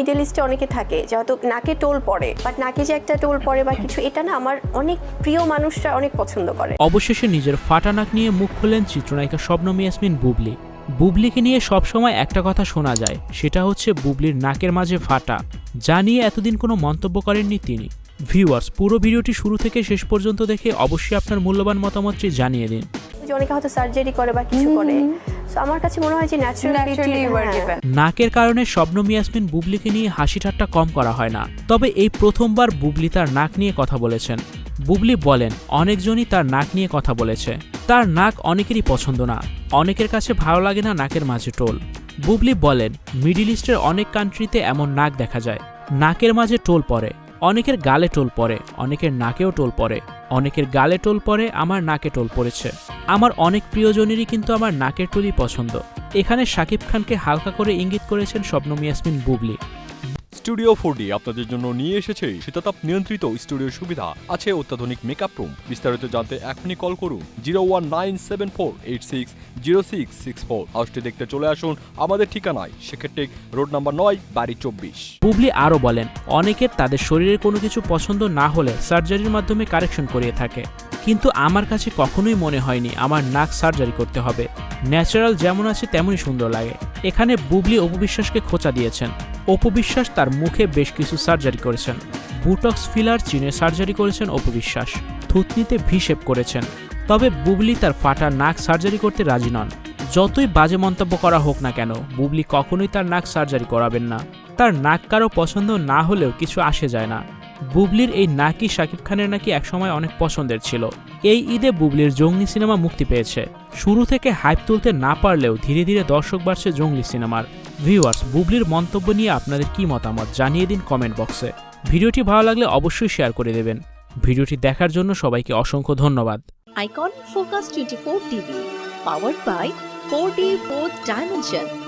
Middle ইস্টে অনেকে থাকে যেহেতু নাকে টোল পড়ে বাট নাকে যে একটা টোল পড়ে বা কিছু, এটা না আমার অনেক প্রিয় মানুষরা অনেক পছন্দ করে। অবশেষে নিজের ফাটা নাক নিয়ে মুখ খুললেন চিত্রনায়িকা শবনম ইয়াসমিন বুবলি। বুবলিকে নিয়ে সবসময় একটা কথা শোনা যায়, সেটা হচ্ছে বুবলির নাকের মাঝে ফাটা, যা নিয়ে এতদিন কোনো মন্তব্য করেননি তিনি। ভিউয়ার্স পুরো ভিডিওটি শুরু থেকে শেষ পর্যন্ত দেখে অবশ্যই আপনার মূল্যবান মতামতটি জানিয়ে দিন। যে অনেকে হয়তো সার্জারি করে বা কিছু করে। আমার কাছে মনে হয় যে better. নাকের কারণে শবনম ইয়াসমিন বুবলিকে নিয়ে হাসি ঠাট্টা কম করা হয় না। তবে এই প্রথমবার বুবলি তার নাক নিয়ে কথা বলেছেন। বুবলি বলেন অনেকজনই তার নাক নিয়ে কথা বলেছে। তার নাক অনেকেরই পছন্দ না। অনেকের কাছে ভালো লাগে না নাকের মাঝে টোল। বুবলি বলেন মিডিল ইস্টের অনেক কান্ট্রিতে এমন নাক দেখা যায়। নাকের মাঝে টোল পড়ে। অনেকের গালে টোল পড়ে, অনেকের নাকেও টোল পড়ে, অনেকের গালে টোল পড়ে, আমার নাকে টোল পড়েছে। আমার অনেক প্রিয়জনেরই কিন্তু আমার নাকের টোলই পছন্দ। এখানে শাকিব খানকে হালকা করে ইঙ্গিত করেছেন স্বপ্নম ইয়াসমিন বুবলি। স্টুডিও ফোর আপনাদের জন্য নিয়ে এসেছে শীতাতাপ নিয়ন্ত্রিত স্টুডিও সুবিধা। আছে অত্যাধুনিক মেকআপ রুম বিস্তারিত জানতে এখনই কল করুন zero one nine seven four eight six zero six six four হাউসটি দেখতে চলে আসুন আমাদের ঠিকানায়। সেক্ষেত্রে রোড নাম্বার নয়, বাড়ি চব্বিশ। বুবলি আরও বলেন অনেকের তাদের শরীরের কোনো কিছু পছন্দ না হলে সার্জারির মাধ্যমে কারেকশন করিয়ে থাকে। কিন্তু আমার কাছে কখনোই মনে হয়নি আমার নাক সার্জারি করতে হবে। ন্যাচারাল যেমন আছে তেমনই সুন্দর লাগে। এখানে বুবলি অপবিশ্বাসকে খোঁচা দিয়েছেন। অপবিশ্বাস তার মুখে বেশ কিছু সার্জারি করেছেন। বুটক্স ফিলার চিনে সার্জারি করেছেন অপবিশ্বাস। থুতনিতে ভিশেপ করেছেন। তবে বুবলি তার ফাটা নাক সার্জারি করতে রাজি নন। যতই বাজে মন্তব্য করা হোক না কেন, বুবলি কখনোই তার নাক সার্জারি করাবেন না। তার নাক কারও পছন্দ না হলেও কিছু আসে যায় না। বুবলির এই নাকি শাকিব খানের নাকি একসময় অনেক পছন্দের ছিল। এই ঈদে বুবলির জঙ্গলি সিনেমা মুক্তি পেয়েছে। শুরু থেকে হাইপ তুলতে না পারলেও ধীরে ধীরে দর্শক বাড়ছে জঙ্গলি সিনেমার। ভিউয়ার্স বুবলির মন্তব্য নিয়ে আপনাদের কি মতামত জানিয়ে দিন কমেন্ট বক্সে। ভিডিওটি ভালো লাগলে অবশ্যই শেয়ার করে দেবেন। ভিডিওটি দেখার জন্য সবাইকে অসংখ্য ধন্যবাদ। Icon Focus 24 TV, powered by 4D 4th Dimension.